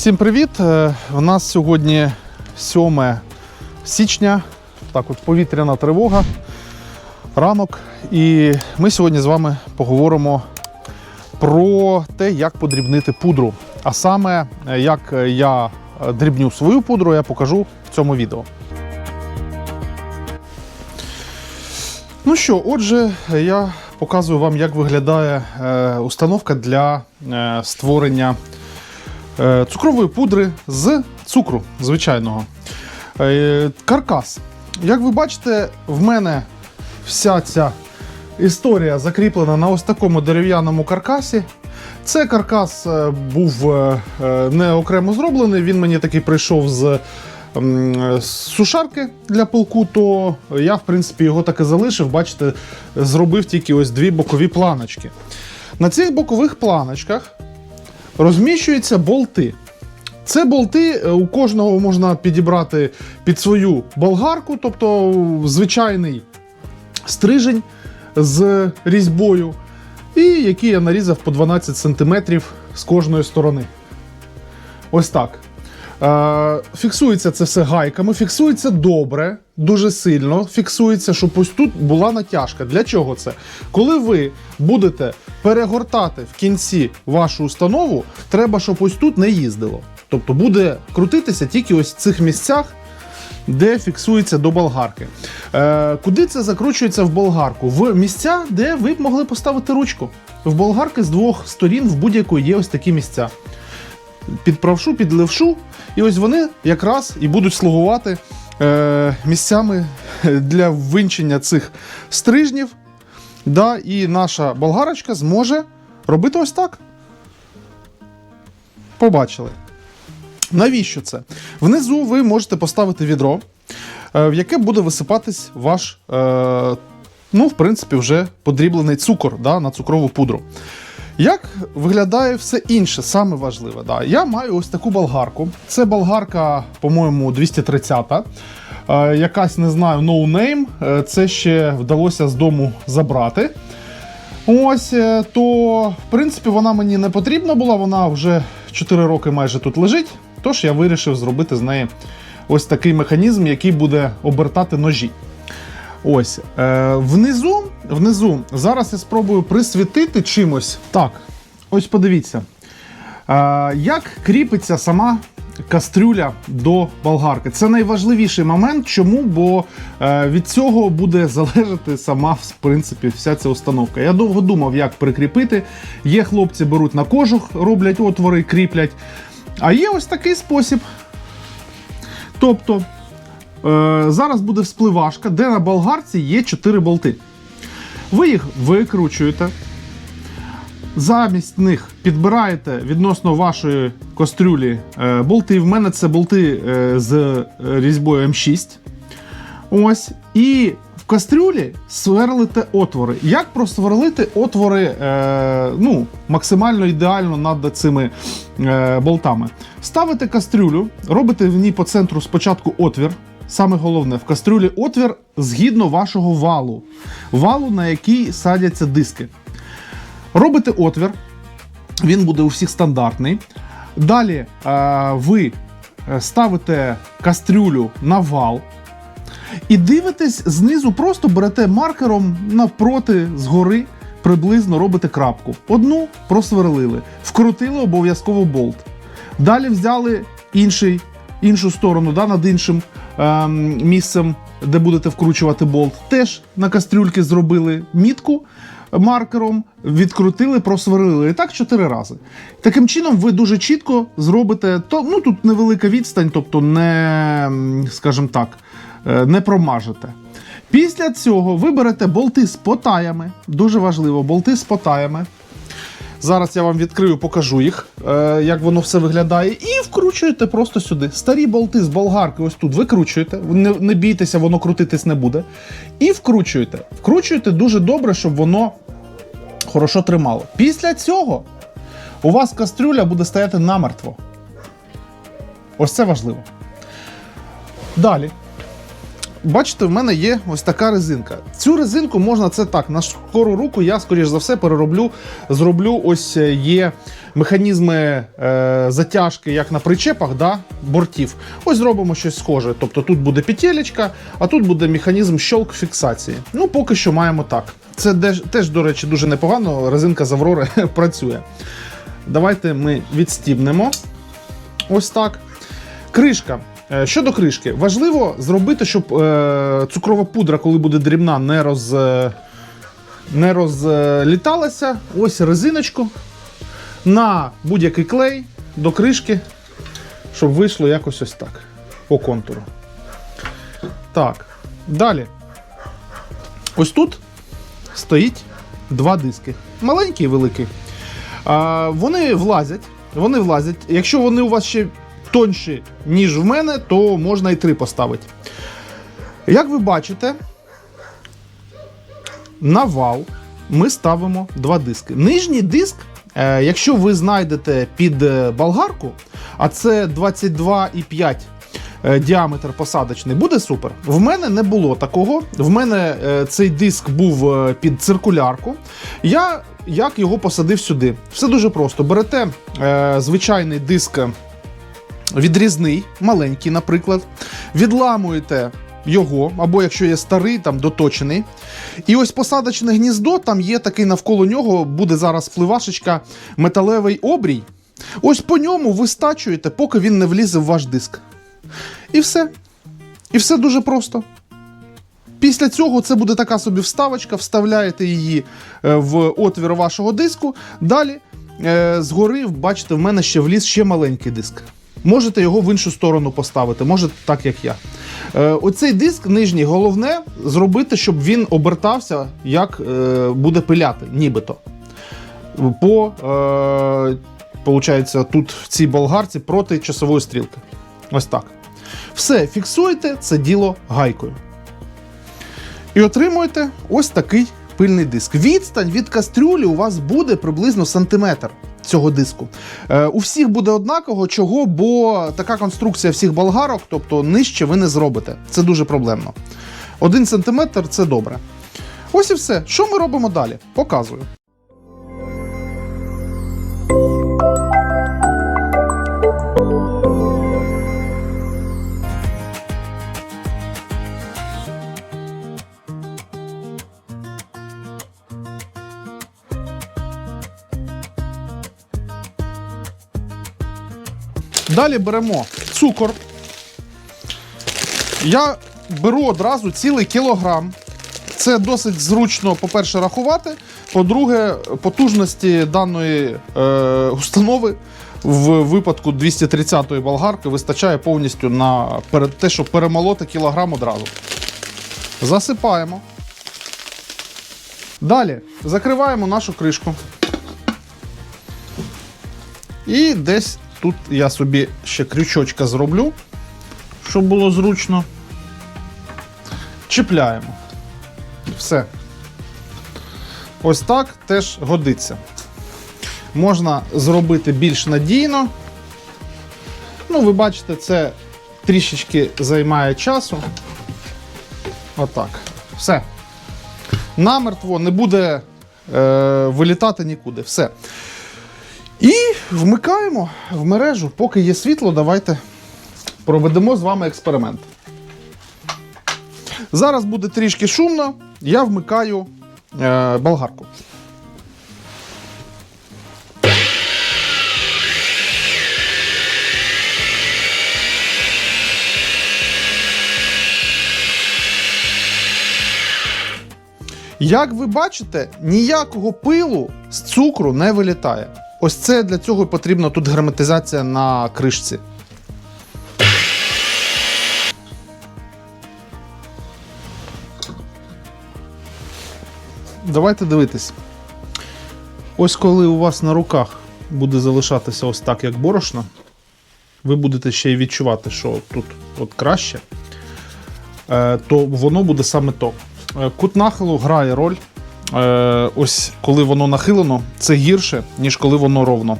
Всім привіт! Е, У нас сьогодні 7 січня, так от повітряна тривога, ранок. І ми сьогодні з вами поговоримо про те, як подрібнити пудру. А саме, е, як я е, дрібню свою пудру, я покажу в цьому відео. Ну що, отже, я показую вам, як виглядає установка для створення цукрової пудри з цукру звичайного. Е, каркас. Як ви бачите, в мене вся ця історія закріплена на ось такому дерев'яному каркасі. Це каркас е, був е, е, не окремо зроблений, він мені такий прийшов з сушарки для пилку, то я, в принципі, його так і залишив. Бачите, зробив тільки ось дві бокові планочки. На цих бокових планочках розміщуються болти. Це болти е, у кожного можна підібрати під свою болгарку, тобто звичайний стрижень з різьбою, і який я нарізав по 12 см з кожної сторони. Ось так. Е, Фіксується це все гайками, фіксується добре, дуже сильно. Фіксується, щоб ось тут була натяжка. Для чого це? Коли ви будете перегортати в кінці вашу установу, треба, щоб ось тут не їздило. Тобто буде крутитися тільки ось в цих місцях, де фіксується до болгарки. Е, куди це закручується в болгарку? В місця, де ви б могли поставити ручку. В болгарки з двох сторін в будь-якої є ось такі місця під правшу, під левшу, і ось вони якраз і будуть слугувати е, місцями для ввинчення цих стрижнів. Да, і наша болгарочка зможе робити ось так. Побачили. Навіщо це? Внизу ви можете поставити відро, е, в яке буде висипатись ваш, е, ну, в принципі, вже подріблений цукор да, на цукрову пудру. Як виглядає все інше, саме важливе? Да. Я маю ось таку болгарку. Це болгарка, по-моєму, 230. Е, якась, не знаю, no. Е, Це ще вдалося з дому забрати. Ось, е, то, в принципі, вона мені не потрібна була, вона вже 4 роки майже тут лежить. Тож я вирішив зробити з неї ось такий механізм, який буде обертати ножі. Ось. Е, внизу, внизу, зараз я спробую присвітити чимось. Так, ось подивіться. Як кріпиться сама кастрюля до болгарки? Це найважливіший момент. Чому? Бо е, від цього буде залежати сама, в принципі, вся ця установка. Я довго думав, як прикріпити. Є хлопці, беруть на кожух, роблять отвори, кріплять. А є ось такий спосіб. Тобто, е, зараз буде вспливашка, де на болгарці є 4 болти. Ви їх викручуєте. Замість них підбираєте відносно вашої кастрюлі е, болти. В мене це болти е, з е, різьбою М6. Ось. І в кастрюлі сверлите отвори. Як просверлити отвори е, ну, максимально ідеально над цими е, болтами? Ставите кастрюлю, робите в ній по центру спочатку отвір. Саме головне, в кастрюлі отвір згідно вашого валу, валу, на який садяться диски. Робите отвір, він буде у всіх стандартний. Далі е, ви е, ставите кастрюлю на вал. І дивитесь знизу, просто берете маркером навпроти, згори, приблизно робите крапку. Одну просверлили, вкрутили обов'язково болт. Далі взяли інший, іншу сторону, да, над іншим ем, місцем, де будете вкручувати болт. Теж на кастрюльки зробили мітку маркером, відкрутили, просверлили. І так чотири рази. Таким чином, ви дуже чітко зробите. То, ну, тут невелика відстань, тобто не, скажімо так, е, не промажете. Після цього ви берете болти з потаями. Дуже важливо, болти з потаями. Зараз я вам відкрию, покажу їх, е, як воно все виглядає, і вкручуєте просто сюди. Старі болти з болгарки, ось тут викручуєте. Не, не бійтеся, воно крутитись не буде. І вкручуєте. Вкручуєте дуже добре, щоб воно хорошо тримало. Після цього у вас кастрюля буде стояти намертво. Ось це важливо. Далі. Бачите, в мене є ось така резинка. Цю резинку можна це так, на скору руку я, скоріш за все, перероблю, зроблю ось е, є механізми е, затяжки, як на причепах, да, бортів. Ось зробимо щось схоже. Тобто тут буде петелечка, а тут буде механізм щелк фіксації. Ну, поки що маємо так. Це теж, до речі, дуже непогано. Резинка з Аврори працює. Давайте ми відстібнемо. Ось так. Кришка. Е, Щодо кришки, важливо зробити, щоб е, цукрова пудра, коли буде дрібна, не, роз, е, не розліталася. Ось резиночку на будь-який клей до кришки, щоб вийшло якось ось так. По контуру. Так. Далі. Ось тут стоїть два диски. Маленький і великий. Вони влазять. Вони влазять. Якщо вони у вас ще тонші, ніж в мене, то можна і три поставити. Як ви бачите, на вал ми ставимо два диски. Нижній диск, е, якщо ви знайдете під е, болгарку, а це 22,5 е, діаметр посадочний, буде супер. В мене не було такого. В мене цей диск був під циркулярку. Я як його посадив сюди? Все дуже просто. Берете е, звичайний диск відрізний, маленький, наприклад, відламуєте його, або якщо є старий, там доточений. І ось посадочне гніздо, там є такий навколо нього, буде зараз пливашечка, металевий обрій. Ось по ньому ви стачуєте, поки він не влізе в ваш диск. І все. І все дуже просто. Після цього це буде така собі вставочка, вставляєте її е, в отвір вашого диску. Далі е, згори, бачите, в мене ще вліз ще маленький диск. Можете його в іншу сторону поставити, може так, як я. Е, оцей диск нижній, головне зробити, щоб він обертався, як е, буде пиляти, нібито. По, е, получається, тут в цій болгарці проти часової стрілки. Ось так. Все, фіксуєте це діло гайкою. І отримуєте ось такий пильний диск. Відстань від кастрюлі у вас буде приблизно сантиметр цього диску. Е, у всіх буде однаково, чого, бо така конструкція всіх болгарок, тобто нижче ви не зробите. Це дуже проблемно. Один сантиметр це добре. Ось і все. Що ми робимо далі? Показую. Далі беремо цукор. Я беру одразу цілий кілограм. Це досить зручно, по-перше, рахувати. По-друге, потужності даної е, установи в випадку 230-ї болгарки вистачає повністю на те, щоб перемолоти кілограм одразу. Засипаємо. Далі закриваємо нашу кришку. І десь тут я собі ще крючочка зроблю, щоб було зручно. Чіпляємо. Все. Ось так теж годиться. Можна зробити більш надійно. Ну, ви бачите, це трішечки займає часу. Отак. Все. Намертво не буде е, вилітати нікуди. Все. І вмикаємо в мережу. Поки є світло, давайте проведемо з вами експеримент. Зараз буде трішки шумно, я вмикаю е, болгарку. Як ви бачите, ніякого пилу з цукру не вилітає. Ось це для цього потрібна тут герметизація на кришці. Давайте дивитись. Ось коли у вас на руках буде залишатися ось так, як борошно, ви будете ще й відчувати, що тут от краще, е, то воно буде саме то. Е, Кут нахилу грає роль. Е, Ось коли воно нахилено, це гірше, ніж коли воно ровно.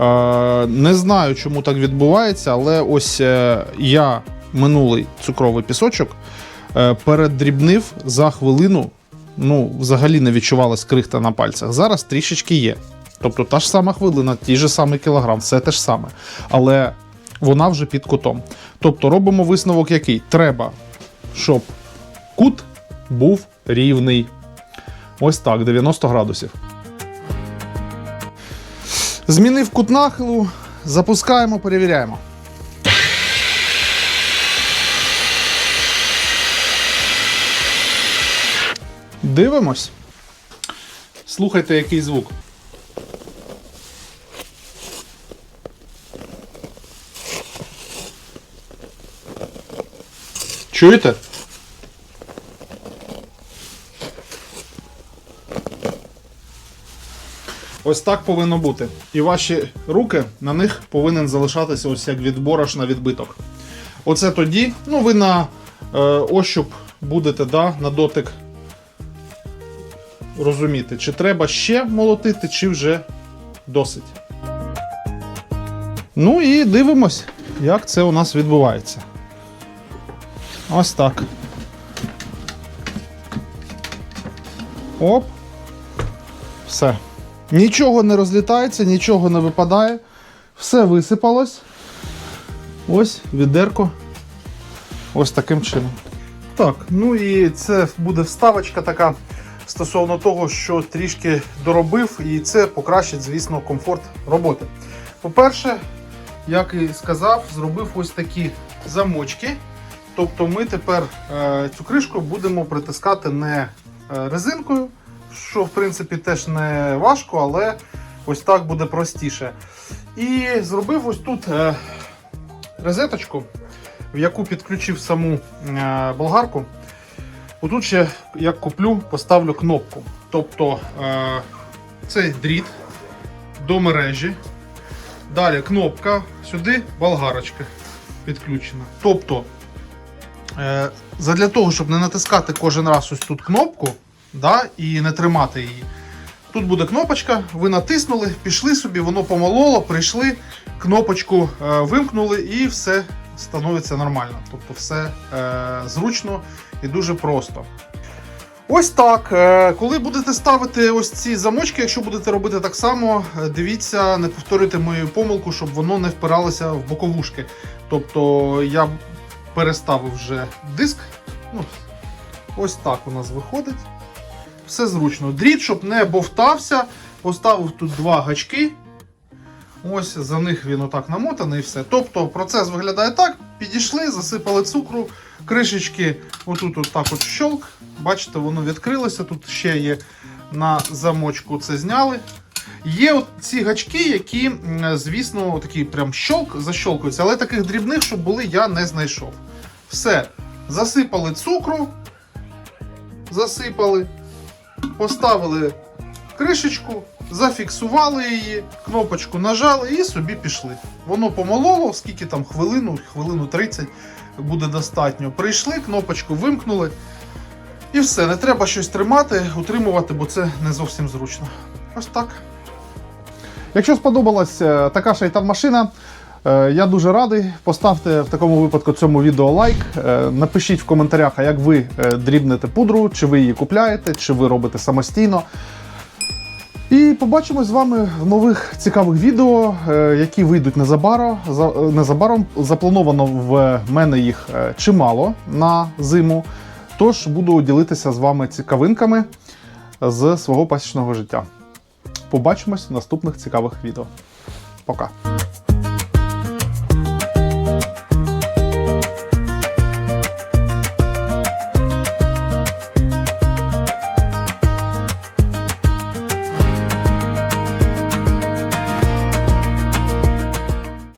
Е, Не знаю, чому так відбувається, але ось е, я минулий цукровий пісочок передрібнив за хвилину. Ну, взагалі не відчувалась крихта на пальцях. Зараз трішечки є. Тобто та ж сама хвилина, ті ж самий кілограм, все те ж саме. Але вона вже під кутом. Тобто робимо висновок який? Треба, щоб кут був рівний. Ось так, 90 градусів. Змінив кут нахилу, запускаємо, перевіряємо. Дивимось. Слухайте, який звук. Чуєте? Ось так повинно бути. І ваші руки на них повинен залишатися ось як від борошна відбиток. Оце тоді, ну ви на е, ощуп будете, да, на дотик розуміти, чи треба ще молотити, чи вже досить. Ну і дивимось, як це у нас відбувається. Ось так. Оп. Все. Нічого не розлітається, нічого не випадає. Все висипалось. Ось відерко. Ось таким чином. Так, ну і це буде вставочка така стосовно того, що трішки доробив, і це покращить, звісно, комфорт роботи. По-перше, як і сказав, зробив ось такі замочки. Тобто ми тепер е, цю кришку будемо притискати не е, резинкою, що в принципі теж не важко, але ось так буде простіше. І зробив ось тут е, розеточку, в яку підключив саму е, болгарку. Отут ще, як куплю, поставлю кнопку. Тобто е, цей дріт до мережі. Далі кнопка, сюди болгарочка підключена. Тобто, задля того, щоб не натискати кожен раз ось тут кнопку да, і не тримати її. Тут буде кнопочка, ви натиснули, пішли собі, воно помололо, прийшли, кнопочку е, вимкнули і все становиться нормально. Тобто все е, зручно і дуже просто. Ось так. Е, Коли будете ставити ось ці замочки, якщо будете робити так само, е, дивіться, не повторюйте мою помилку, щоб воно не впиралося в боковушки. Тобто я переставив вже диск. Ну, ось так у нас виходить. Все зручно. Дріт, щоб не бовтався, поставив тут два гачки. Ось за них він отак намотаний і все. Тобто процес виглядає так: підійшли, засипали цукру, кришечки, отут от так от щолк. Бачите, воно відкрилося. Тут ще є на замочку це зняли. Є от ці гачки, які, звісно, такі прям щолк защолкуються, але таких дрібних, щоб були, я не знайшов. Все. Засипали цукру, засипали, поставили кришечку, зафіксували її, кнопочку нажали і собі пішли. Воно помололо, скільки там хвилину, хвилину 30 буде достатньо. Прийшли, кнопочку вимкнули. І все, не треба щось тримати, утримувати, бо це не зовсім зручно. Ось так. Якщо сподобалась така шайтан-машина, е, я дуже радий. Поставте в такому випадку цьому відео лайк. Е, Напишіть в коментарях, а як ви е, дрібнете пудру, чи ви її купляєте, чи ви робите самостійно. І побачимось з вами в нових цікавих відео, е, які вийдуть незабаром. Е, Незабаром заплановано в мене їх е, чимало на зиму. Тож буду ділитися з вами цікавинками з свого пасічного життя. Побачимось в наступних цікавих відео. Пока.